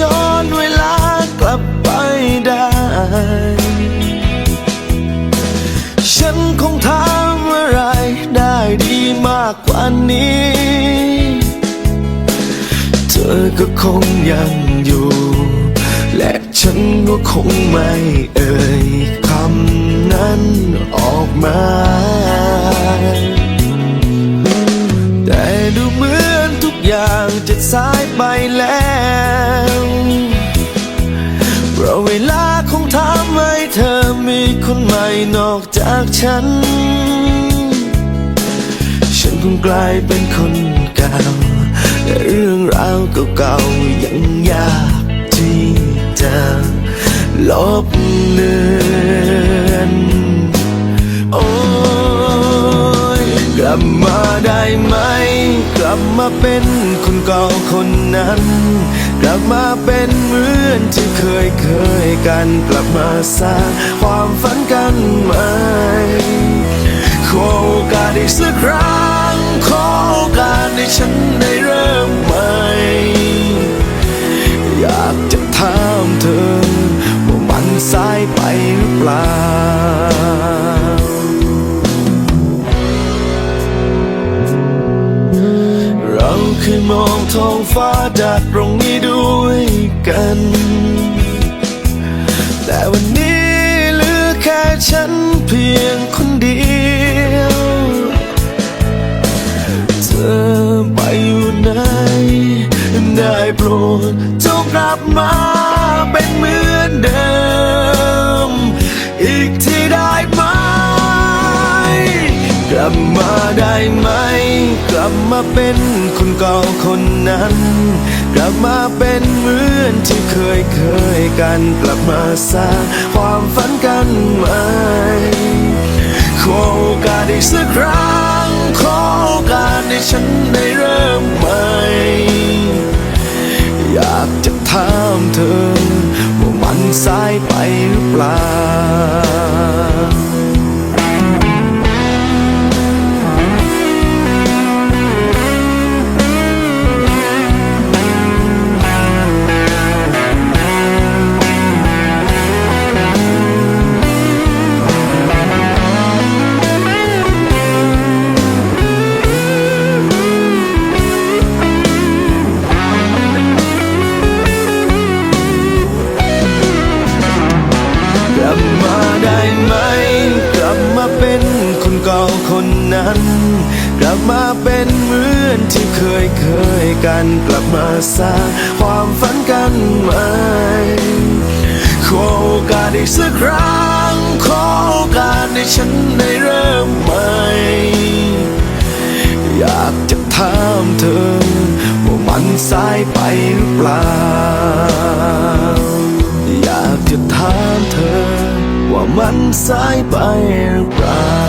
ย้อนเวลากลับไปได้ ฉันคงทำอะไรได้ดีมากกว่านี้ เธอก็คงยังอยู่ และฉันก็คงไม่เอ่ยคำนั้นออกมา อกจากฉัน ฉันคงกลายเป็นคนเก่าและเรื่องราวเก่าๆยังยากที่จะลบเลือนโอ้ยกลับมาได้ไหม กลับมาเป็นคนเก่าคนนั้น ลับมาเป็นเหมือนที่เคยเคยกัน กลับมาสร้างความฝันกันใหม่ขอโอกาสอีกสักครั้งขอโอกาสให้ฉัน คยมองท้องฟ้าจากตรงนี้ด้วยกัน แต่วันนี้เหลือแค่ฉันเพียงคนเดียว เธอไปอยู่ไหน ได้โปรดจงกลับมาเป็นเหมือนเดิม ลับมาได้ไหม กลับมาเป็นคนเก่าคนนั้น กลับมาเป็นเหมือนที่เคยเคยกัน กลับมาสร้างความฝันกันใหม่ขอโอกาสอีกสักครั้ง ขอโอกาสให้ฉันได้เริ่มใหม่ อยากจะถามเธอ ว่ามันสายไปหรือเปล่า กลับมาเป็นเหมือนที่เคยเคยกัน กลับมาสร้างความฝันกันใหม่ขอโอกาสอีกสักครั้งขอโอกาสให้ฉันได้เริ่มใหม่ อยากจะถามเธอ ว่ามันสายไปหรือเปล่า อยากจะถามเธอ ว่ามันสายไปหรือเปล่า